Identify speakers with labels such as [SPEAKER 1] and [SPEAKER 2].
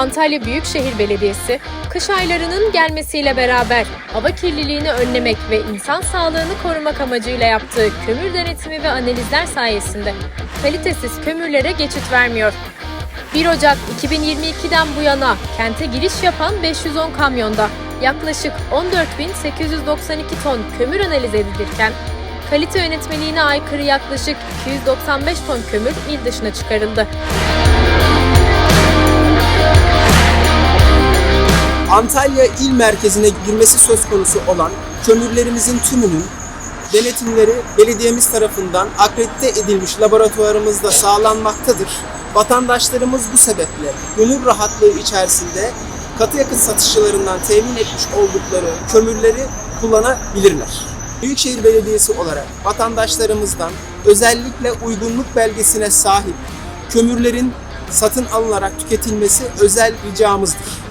[SPEAKER 1] Antalya Büyükşehir Belediyesi, kış aylarının gelmesiyle beraber hava kirliliğini önlemek ve insan sağlığını korumak amacıyla yaptığı kömür denetimi ve analizler sayesinde kalitesiz kömürlere geçit vermiyor. 1 Ocak 2022'den bu yana kente giriş yapan 510 kamyonda yaklaşık 14.892 ton kömür analiz edilirken, kalite yönetmeliğine aykırı yaklaşık 295 ton kömür il dışına çıkarıldı.
[SPEAKER 2] Antalya il merkezine girmesi söz konusu olan kömürlerimizin tümünün denetimleri belediyemiz tarafından akredite edilmiş laboratuvarımızda sağlanmaktadır. Vatandaşlarımız bu sebeple gönül rahatlığı içerisinde katı yakıt satışçılarından temin etmiş oldukları kömürleri kullanabilirler. Büyükşehir Belediyesi olarak vatandaşlarımızdan özellikle uygunluk belgesine sahip kömürlerin satın alınarak tüketilmesi özel ricamızdır.